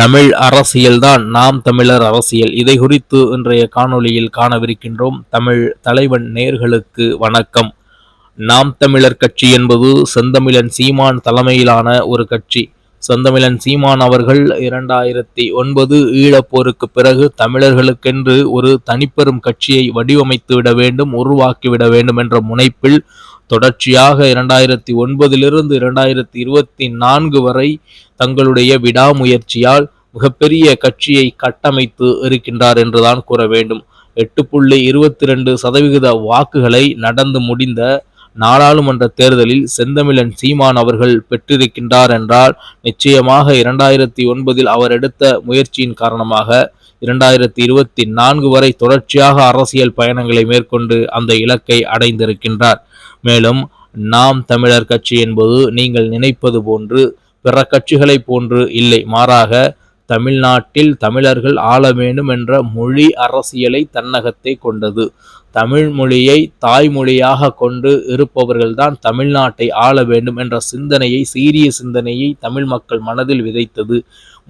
தமிழ் அரசியல்தான் நாம் தமிழர் அரசியல். இதை குறித்து இன்றைய காணொளியில் காணவிருக்கின்றோம் தமிழ் தலைவன் நேர்களுக்கு வணக்கம். நாம் தமிழர் கட்சி என்பது செந்தமிழன் சீமான் தலைமையிலான ஒரு கட்சி. செந்தமிழன் சீமான் அவர்கள் இரண்டாயிரத்தி ஒன்பது ஈழப்போருக்கு பிறகு தமிழர்களுக்கென்று ஒரு தனிப்பெரும் கட்சியை வடிவமைத்து விட வேண்டும் உருவாக்கிவிட வேண்டும் என்ற முனைப்பில் தொடர்ச்சியாக இரண்டாயிரத்தி ஒன்பதிலிருந்து இரண்டாயிரத்தி இருபத்தி நான்கு வரை தங்களுடைய விடாமுயற்சியால் மிகப்பெரிய கட்சியை கட்டமைத்து இருக்கின்றார் என்றுதான் கூற வேண்டும். எட்டு புள்ளி இருபத்தி ரெண்டு சதவிகித வாக்குகளை நடந்து முடிந்த நாடாளுமன்ற தேர்தலில் செந்தமிழன் சீமான் அவர்கள் பெற்றிருக்கின்றார் என்றால் நிச்சயமாக இரண்டாயிரத்தி ஒன்பதில் அவர் எடுத்த முயற்சியின் காரணமாக இரண்டாயிரத்தி இருபத்தி நான்கு வரை தொடர்ச்சியாக அரசியல் பயணங்களை மேற்கொண்டு அந்த இலக்கை அடைந்திருக்கின்றார். மேலும் நாம் தமிழர் கட்சி என்பது நீங்கள் நினைப்பது போன்று பிற கட்சிகளைப் போன்று இல்லை. மாறாக தமிழ்நாட்டில் தமிழர்கள் ஆள வேண்டும் என்ற மொழி அரசியலை தன்னகத்தை கொண்டது. தமிழ் மொழியை தாய்மொழியாக கொண்டு இருப்பவர்கள்தான் தமிழ்நாட்டை ஆள வேண்டும் என்ற சிந்தனையை சீரிய சிந்தனையை தமிழ் மக்கள் மனதில் விதைத்தது.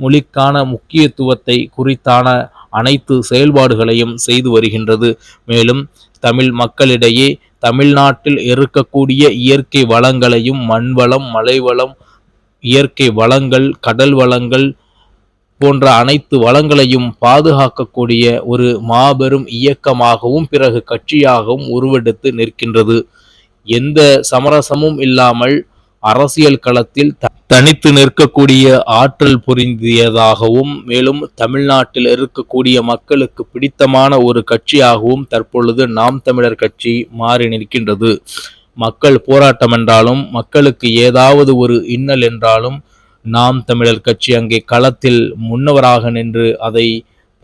மொழிக்கான முக்கியத்துவத்தை குறித்தான அனைத்து செயல்பாடுகளையும் செய்து வருகின்றது. மேலும் தமிழ் மக்களிடையே தமிழ்நாட்டில் இருக்கக்கூடிய இயற்கை வளங்களையும் மண்வளம் மலைவளம் இயற்கை வளங்கள் கடல் வளங்கள் போன்ற அனைத்து வளங்களையும் பாதுகாக்கக்கூடிய ஒரு மாபெரும் இயக்கமாகவும் பிறகு கட்சியாகவும் உருவெடுத்து நிற்கின்றது. எந்த சமரசமும் இல்லாமல் அரசியல் களத்தில் தனித்து நிற்கக்கூடிய ஆற்றல் புரிந்தியதாகவும் மேலும் தமிழ்நாட்டில் இருக்கக்கூடிய மக்களுக்கு பிடித்தமான ஒரு கட்சியாகவும் தற்பொழுது நாம் தமிழர் கட்சி மாறி நிற்கின்றது. மக்கள் போராட்டம் என்றாலும் மக்களுக்கு ஏதாவது ஒரு இன்னல் என்றாலும் நாம் தமிழர் கட்சி அங்கே களத்தில் முன்னவராக நின்று அதை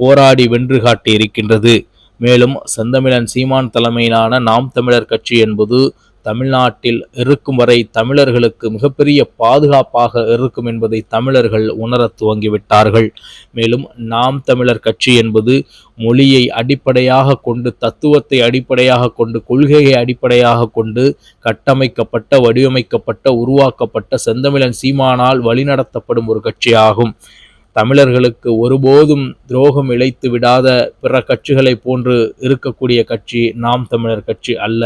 போராடி வென்று காட்டி இருக்கின்றது மேலும் செந்தமிழன் சீமான் தலைமையிலான நாம் தமிழர் கட்சி என்பது தமிழ்நாட்டில் இருக்கும் வரை தமிழர்களுக்கு மிகப்பெரிய பாதுகாப்பாக இருக்கும் என்பதை தமிழர்கள் உணர துவங்கிவிட்டார்கள். மேலும் நாம் தமிழர் கட்சி என்பது மொழியை அடிப்படையாக கொண்டு தத்துவத்தை அடிப்படையாக கொண்டு கொள்கையை அடிப்படையாக கொண்டு கட்டமைக்கப்பட்ட வடிவமைக்கப்பட்ட உருவாக்கப்பட்ட செந்தமிழன் சீமானால் வழிநடத்தப்படும் ஒரு கட்சியாகும். தமிழர்களுக்கு ஒருபோதும் துரோகம் இழைத்து விடாத பிற கட்சிகளை போன்று இருக்கக்கூடிய கட்சி நாம் தமிழர் கட்சி அல்ல.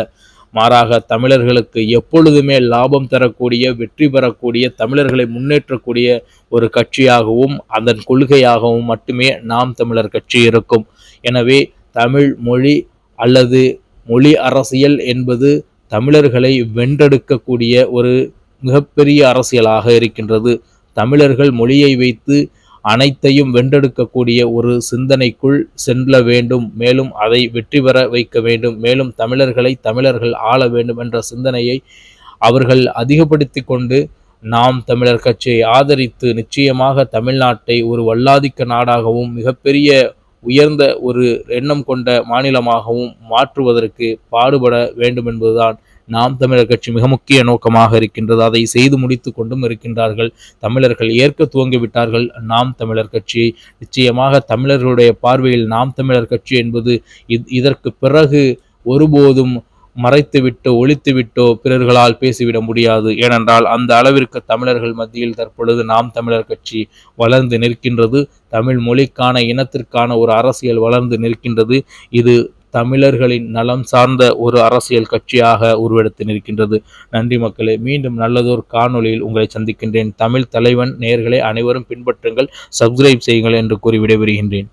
மாறாக தமிழர்களுக்கு எப்பொழுதுமே லாபம் தரக்கூடிய வெற்றி பெறக்கூடிய தமிழர்களை முன்னேற்றக்கூடிய ஒரு கட்சியாகவும் அதன் கொள்கையாகவும் மட்டுமே நாம் தமிழர் கட்சி இருக்கும். எனவே தமிழ் மொழி அல்லது மொழி அரசியல் என்பது தமிழர்களை வென்றெடுக்கக்கூடிய ஒரு மிகப்பெரிய அரசியலாக இருக்கின்றது. தமிழர்கள் மொழியை வைத்து அனைத்தையும் வென்றெடுக்கக்கூடிய ஒரு சிந்தனைக்குள் செல்ல வேண்டும். மேலும் அதை வெற்றி பெற வைக்க வேண்டும். மேலும் தமிழர்களை தமிழர்கள் ஆள வேண்டும் என்ற சிந்தனையை அவர்கள் அதிகப்படுத்தி கொண்டு நாம் தமிழர் கட்சியை ஆதரித்து நிச்சயமாக தமிழ்நாட்டை ஒரு வல்லாதிக்க நாடாகவும் மிகப்பெரிய உயர்ந்த ஒரு எண்ணம் கொண்ட மாநிலமாகவும் மாற்றுவதற்கு பாடுபட வேண்டும் என்பதுதான் நாம் தமிழர் கட்சி மிக முக்கிய நோக்கமாக இருக்கின்றது. அதை செய்து முடித்து கொண்டும் இருக்கின்றார்கள். தமிழர்கள் ஏற்க துவங்கிவிட்டார்கள் நாம் தமிழர் கட்சியை நிச்சயமாக தமிழர்களுடைய பார்வையில் நாம் தமிழர் கட்சி என்பது இதற்கு பிறகு ஒருபோதும் மறைத்துவிட்டோ ஒழித்துவிட்டோ பிறர்களால் பேசிவிட முடியாது. ஏனென்றால் அந்த அளவிற்கு தமிழர்கள் மத்தியில் தற்பொழுது நாம் தமிழர் கட்சி வளர்ந்து நிற்கின்றது. தமிழ் மொழிக்கான இனத்திற்கான ஒரு அரசியல் வளர்ந்து நிற்கின்றது. இது தமிழர்களின் நலம் சார்ந்த ஒரு அரசியல் கட்சியாக உருவெடுத்து நிற்கின்றது. நன்றி மக்களே மீண்டும் நல்லதொரு காணொலியில் உங்களை சந்திக்கின்றேன். தமிழ் தலைவன் நேர்களை அனைவரும் பின்பற்றுங்கள் சப்ஸ்கிரைப் செய்யுங்கள் என்று கூறி விடைபெறுகின்றேன்.